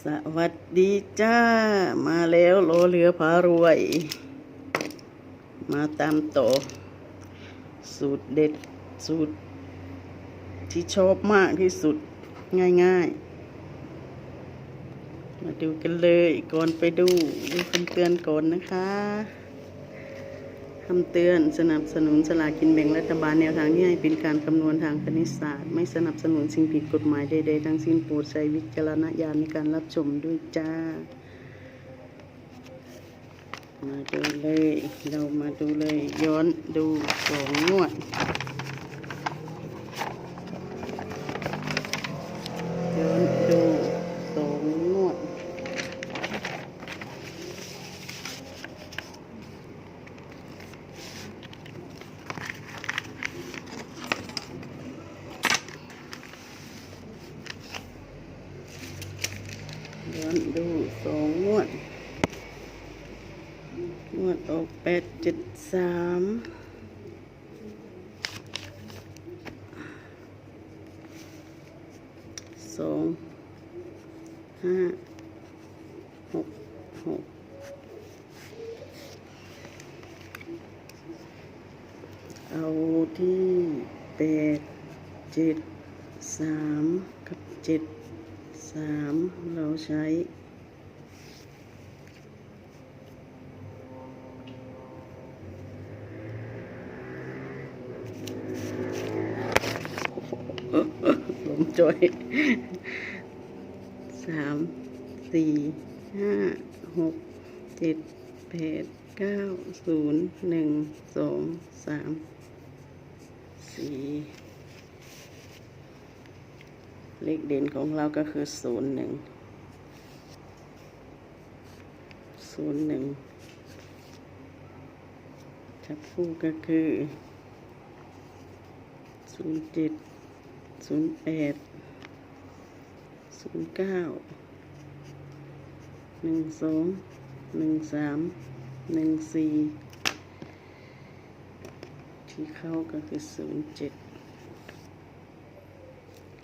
สวัสดีจ้า มาแล้วโลเรือพารวย มาตามต่อ สูตรเด็ดสูตร ที่ชอบมากที่สุดง่ายๆ มาดูกันเลยก่อนไปดูดูคำเตือนก่อนนะคะ คำเตือนสนับสนุนสลากินแบ่งรัฐบาลแนวทางที่ให้เป็นการคำนวณทางคณิตศาสตร์ ไม่สนับสนุนสิ่งผิดกฎหมายใดๆทั้งสิ้นโปรดใช้วิจารณญาณในการรับชมด้วยจ้า มาดูเลย เรามาดูเลย ย้อนดูสองงวด ย้อนดูสองงวด ย้อนดูสองงวด งวดออกแปดเจ็ดสามสองห้าหกหกเอาที่แปดเจ็ดสามกับเจ็ด สามเราใช้ลมจอยสามสี่ห้าหกเจ็ดแปดเก้าศูนย์หนึ่งสองสามสี่ เลขเด่นของเราก็คือศูนย์หนึ่งศูนย์หนึ่งจับคู่ก็คือศูนย์เจ็ดศูนย์แปดศูนย์เก้าหนึ่งสองหนึ่งสามหนึ่งสี่ที่เข้าก็คือศูนย์เจ็ด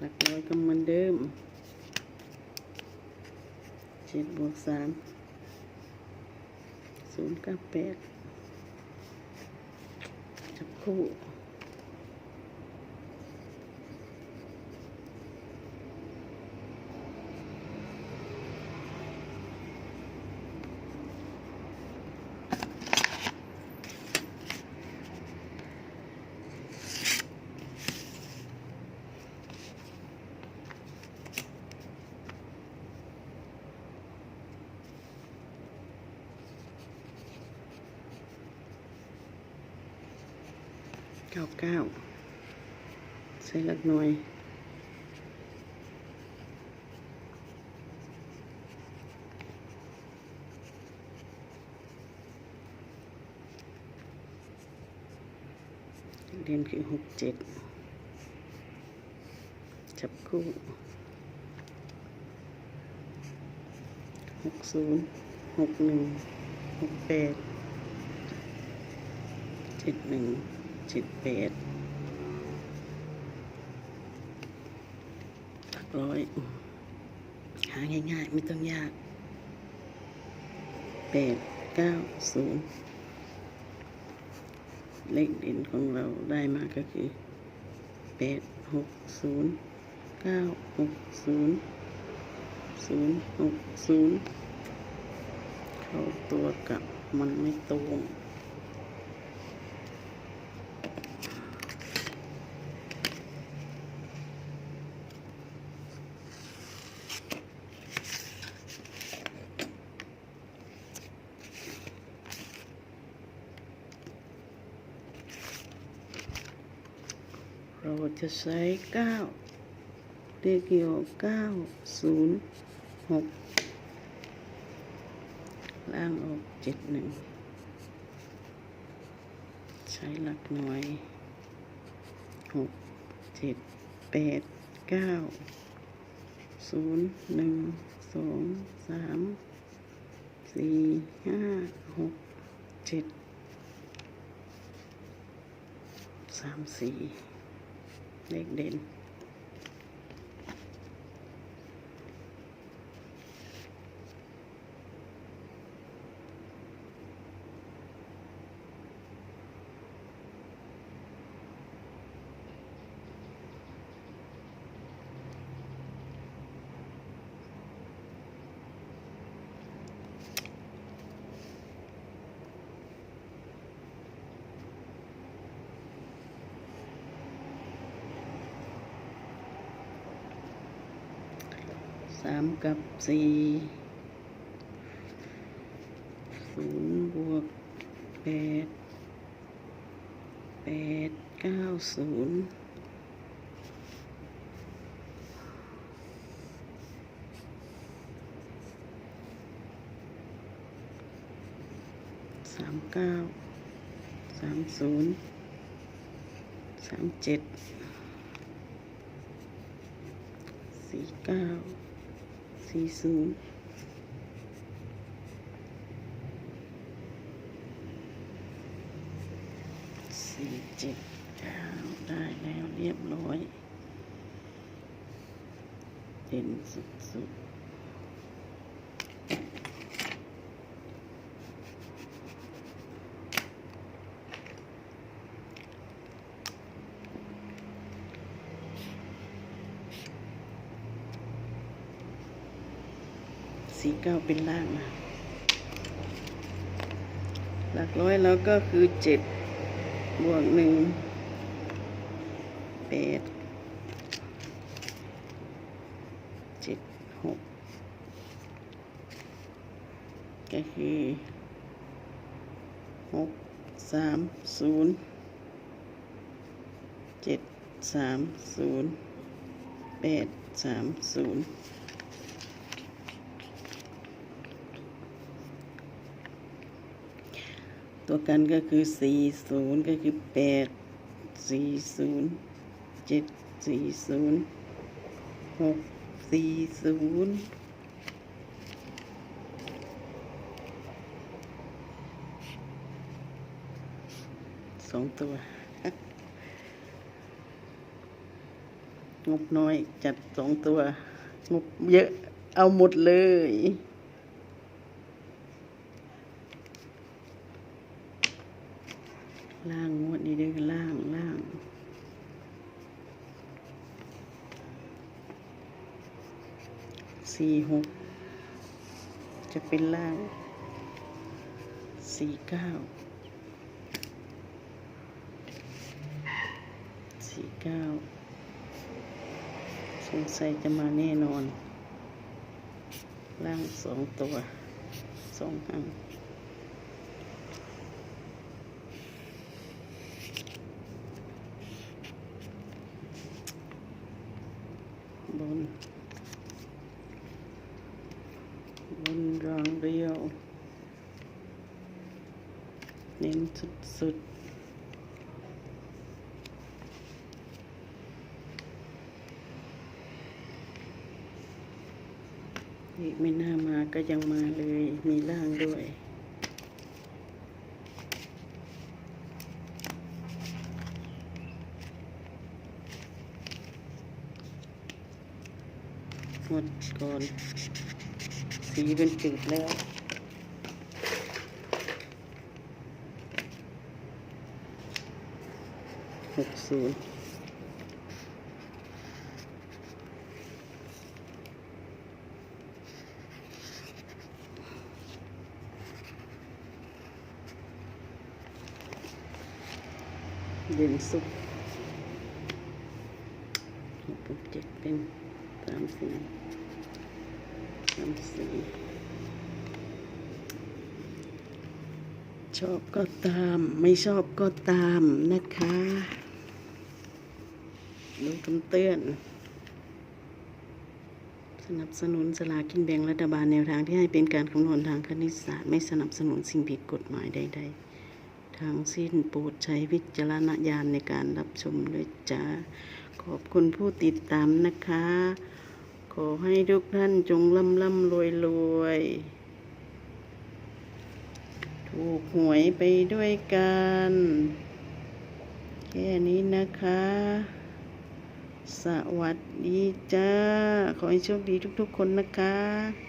หลักร้อยก็เหมือนเดิมเจ็ดบวกสามศูนย์เก้าแปดจับคู่ เก้าเก้าใส่หลักหน่วยเรียนคือหกเจ็ดจับคู่หกศูนย์หกหนึ่งหกแปดเจ็ดหนึ่ง จ็ดแปดหลักร้อย หาง่ายๆ ไม่ต้องยากแปดเก้าศูนย์เลขเด่นของเราได้มาก็คือแปดหกศูนย์เก้าหกศูนย์ศูนย์หกศูนย์เข้าตัวกับมันไม่ตรง เราจะใช้เก้าเลขเกี่ยวเก้าศูนย์หกล่างออกเจ็ดหนึ่งใช้หลักหน่วยหกเจ็ดแปดเก้าศูนย์หนึ่งสองสามสี่ห้าหกเจ็ดสามสี่ เลขเด่น สามกับสี่ศูนย์บวกแปดแปดเก้าศูนย์สามเก้าสามศูนย์สามเจ็ดสี่เก้า สี่ศูนย์สี่เจ็ดเก้าได้แล้วเรียบร้อยเด่นสุดๆ สี่เก้าเป็นล่างนะหลักร้อยแล้วก็คือเจ็ดบวกหนึ่งแปดเจ็ดหกก็คือหกสามศูนย์เจ็ดสามศูนย์แปดสามศูนย์ ตัวกันก็คือสี่ศูนย์ก็คือแปดสี่ศูนย์เจ็ดสี่ศูนย์หกสี่ศูนย์สองตัว งบน้อยจัดสองตัว งบเยอะเอาหมดเลย ล่างงวดนี้เด้อล่างล่างสี่หกจะเป็นล่างสี่เก้าสี่เก้าสงสัยจะมาแน่นอน ล่างสองตัวสองหาง บน บนรางเรียว เน้นสุดๆอีกไม่น่ามาก็ยังมาเลย มีล่างด้วย ดก่อน สีเป็นจืดแล้วหกศูนย์เด่นสุดหกเจ็ดเป็นสามสี่ สามสี่ชอบก็ตาม ไม่ชอบก็ตามนะคะดูคำเตือน สนับสนุนสลากินแบ่งรัฐบาลแนวทางที่ให้เป็นการคำนวณทางคณิตศาสตร์ ไม่สนับสนุนสิ่งผิดกฎหมายใด ๆ ทางสิ้นโปรดใช้วิจารณญาณในการรับชมด้วยจ้า ขอบคุณผู้ติดตามนะคะ ขอให้ทุกท่านจงร่ำร่ำรวยรวย ถูกหวยไปด้วยกัน แค่นี้นะคะ สวัสดีจ้า ขอให้โชคดีทุกๆคนนะคะ